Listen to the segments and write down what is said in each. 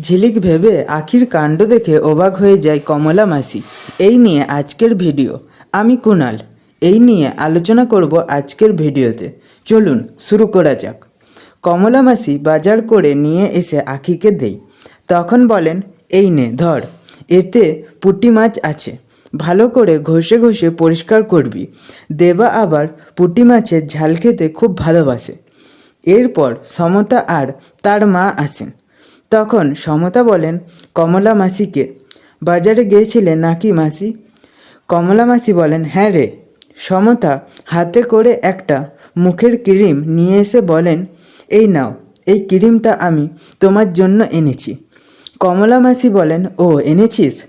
ঝিলিক ভেবে আখির কাণ্ড দেখে অবাক হয়ে যায় কমলা মাসি। এই নিয়ে আজকের ভিডিও। আমি কুনাল এই নিয়ে আলোচনা করব আজকের ভিডিওতে। চলুন, শুরু করা যাক। কমলা মাসি বাজার করে নিয়ে এসে আখিকে দেই। তখন বলেন, এই নে, ধর। এতে পুঁটি মাছ আছে। ভালো করে ঘষে ঘষে পরিষ্কার করবি। দেবা আবার পুঁটি মাছের ঝাল খেতে খুব ভালোবাসে। এরপর সমতা আর তার মা আসেন। তখন সমতা বলেন, কমলা মাসিকে। বাজারে গিয়েছিলে নাকি মাসি? কমলা মাসি বলেন হ্যাঁ রে। সমতা, হাতে করে একটা মুখের ক্রিম নিয়ে এসে বলেন, এই নাও, এই ক্রিমটা আমি তোমার জন্য এনেছি। কমলা মাসি বলেন, ও, এনেছিস?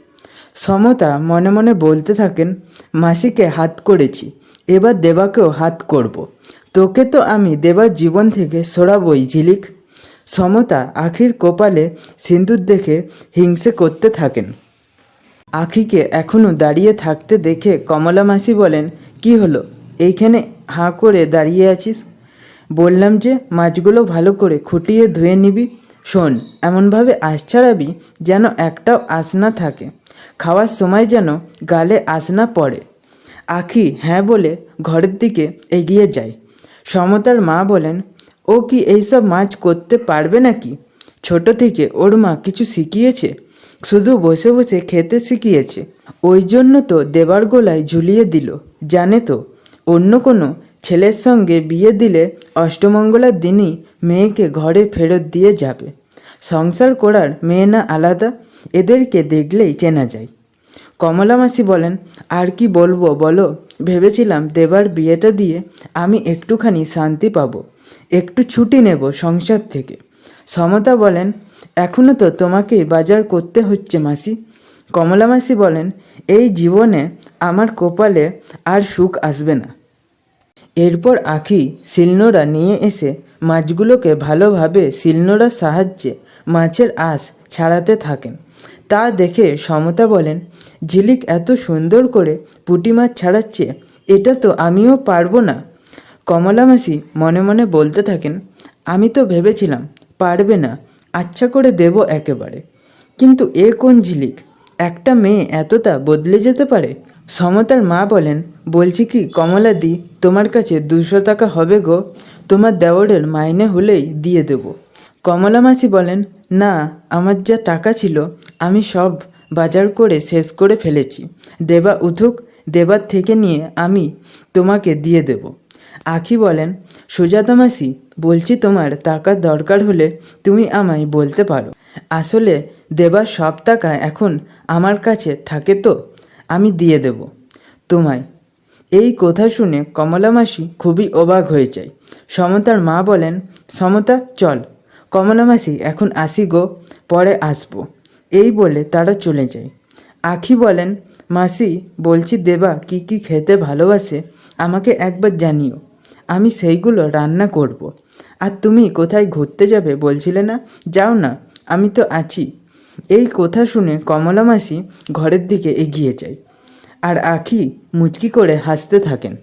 সমতা মনে মনে বলতে থাকেন, মাসিকে হাত করেছি, এবার দেবাকেও হাত করব। তোকে তো আমি দেবার জীবন থেকে সরাবই, ঝিলিক। সমতা আখির কপালে সিন্দুর দেখে হিংসে করতে থাকেন। আখিকে এখনও দাঁড়িয়ে থাকতে দেখে কমলা মাসি বলেন, কি হলো? এইখানে হাঁ করে দাঁড়িয়ে আছিস? বললাম যে, মাছগুলো ভালো করে খুঁটিয়ে ধুয়ে নিবি। শোন, এমনভাবে আঁশ ছাড়াবি যেন একটাও আঁশ না থাকে। খাওয়ার সময় যেন গালে আঁশ না পড়ে। আখি হ্যাঁ বলে ঘরের দিকে এগিয়ে যায়। সমতার মা বলেন ও কি এইসব মাছ করতে পারবে নাকি? ছোট থেকে ওর মা কিছু শিখিয়েছে। শুধু বসে বসে খেতে শিখিয়েছে। ওই জন্য তো দেবার গোলায় ঝুলিয়ে দিল। জানে তো, অন্য কোনো ছেলের সঙ্গে বিয়ে দিলে অষ্টমঙ্গলার দিনই মেয়েকে ঘরে ফেরত দিয়ে যাবে। সংসার করার মেয়ে না আলাদা, এদেরকে দেখলেই চেনা যায়। কমলা মাসি বলেন, আর কি বলব বলো? ভেবেছিলাম দেবার বিয়েটা দিয়ে আমি একটুখানি শান্তি পাবো। একটু ছুটি নেব সংসার থেকে। সমতা বলেন এখনও তো তোমাকেই বাজার করতে হচ্ছে মাসি। কমলা মাসি বলেন, এই জীবনে আমার কপালে আর সুখ আসবে না। এরপর আখি শিলনোড়া নিয়ে এসে মাছগুলোকে ভালোভাবে শিলনোড়ার সাহায্যে মাছের আঁশ ছাড়াতে থাকেন। তা দেখে সমতা বলেন, ঝিলিক এত সুন্দর করে পুঁটি মাছ ছাড়াচ্ছে, এটা তো আমিও পারব না। কমলা মাসি মনে মনে বলতে থাকেন, আমি তো ভেবেছিলাম পারবে না আচ্ছা করে দেব একেবারে। কিন্তু এ কোন ঝিলিক? একটা মেয়ে এতটা বদলে যেতে পারে? সমতার মা বলেন, বলছি কি, কমলা দি, তোমার কাছে দুশো টাকা হবে গো, তোমার দেওরের মাইনে হলেই দিয়ে দেব। কমলা মাসি বলেন, না, আমার যা টাকা ছিল, আমি সব বাজার করে শেষ করে ফেলেছি। দেবা উঠুক, দেবার থেকে নিয়ে আমি তোমাকে দিয়ে দেব। আখি বলেন, সুজাতা মাসি, বলছি তোমার টাকার দরকার হলে তুমি আমায় বলতে পারো। আসলে দেবার সব টাকা এখন আমার কাছে থাকে তো, আমি দিয়ে দেব তোমায়। এই কথা শুনে কমলা মাসি খুবই অবাক হয়ে যায়। সমতার মা বলেন, সমতা, চল, কমলা মাসি, এখন আসি গো, পরে আসব। এই বলে তারা চলে যায়। আখি বলেন, মাসি, বলছি দেবা কি কি খেতে ভালোবাসে, আমাকে একবার জানিও। আমি সেইগুলো রান্না করব। আর তুমি কোথায় ঘুরতে যাবে বলছিলে না? যাও না, আমি তো আছি। এই কথা শুনে কমলা মাসি ঘরের দিকে এগিয়ে যায়। আর আখি মুচকি করে হাসতে থাকেন।